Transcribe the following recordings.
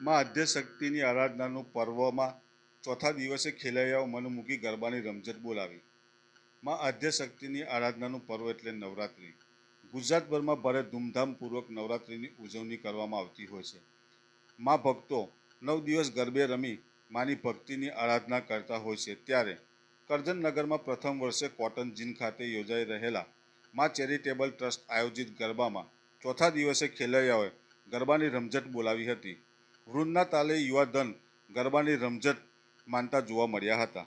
માં આદ્યશક્તિની આરાધનાનું પર્વમાં ચોથા દિવસે ખેલૈયાઓ મન મૂકી ગરબાની રમઝટ બોલાવી. માં આદ્યશક્તિની આરાધનાનું પર્વ એટલે નવરાત્રિ. ગુજરાતભરમાં ભારે ધૂમધામપૂર્વક નવરાત્રિની ઉજવણી કરવામાં આવતી હોય છે. માં ભક્તો નવ દિવસ ગરબે રમી માની ભક્તિની આરાધના કરતા હોય છે. ત્યારે કરજનનગરમાં પ્રથમ વર્ષે કોટન જીન ખાતે યોજાઈ રહેલા માં ચેરિટેબલ ટ્રસ્ટ આયોજિત ગરબામાં ચોથા દિવસે ખેલૈયાઓએ ગરબાની રમઝટ બોલાવી હતી. વૃંદના તાલે યુવાધન ગરબાની રમઝટ માનતા જોવા મળ્યા હતા.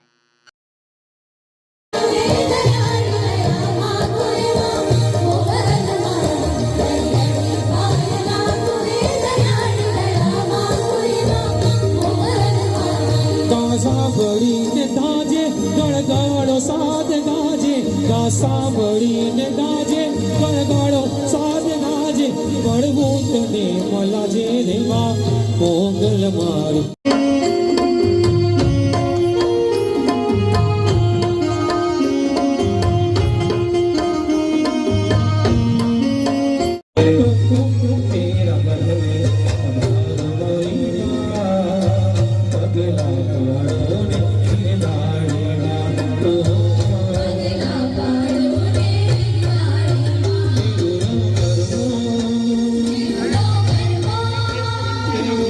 સાંભળીને ગાજે ગણગાડો સાદ ગાજે. ગા સાંભળીને ગાજે ગણગાડો સાદ મળવું તને મલાજે રે માં પોંગલ મારું તેરા you.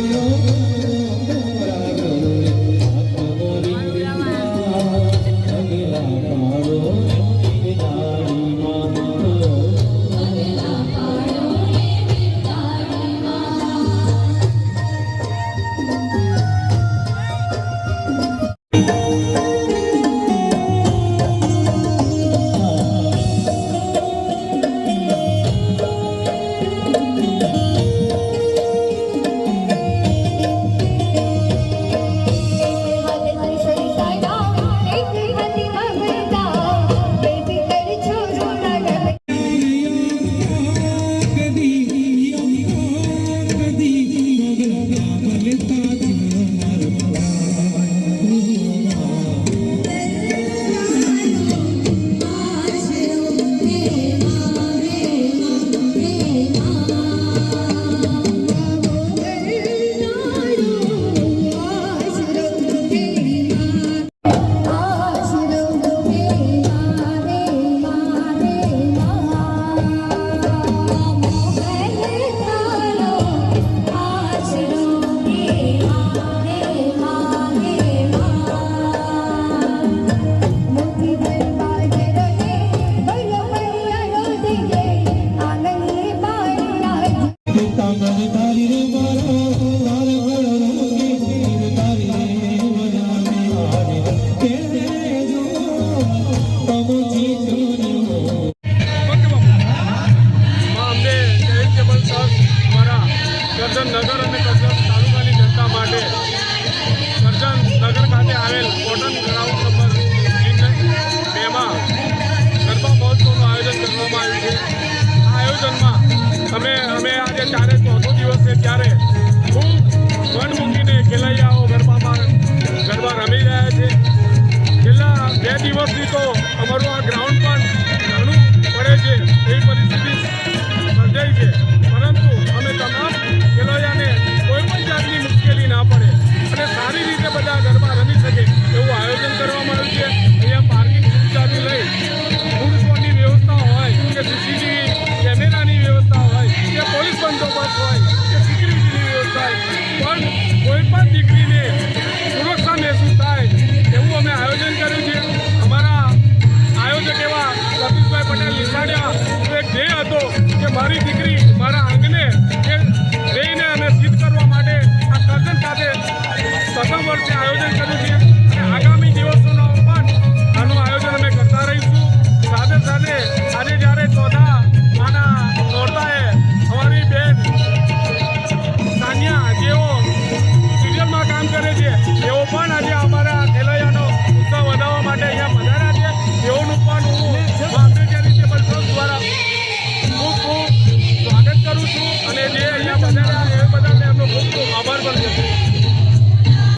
આજે ચારે ચોથો દિવસ છે ત્યારે ખૂબ મન મૂકીને ખેલૈયાઓ ગરબામાં ગરબા રમી રહ્યા છે. છેલ્લા બે દિવસથી તો અમારું આ ગ્રાઉન્ડ પણ ઘણું પડે છે. એવી પરિસ્થિતિ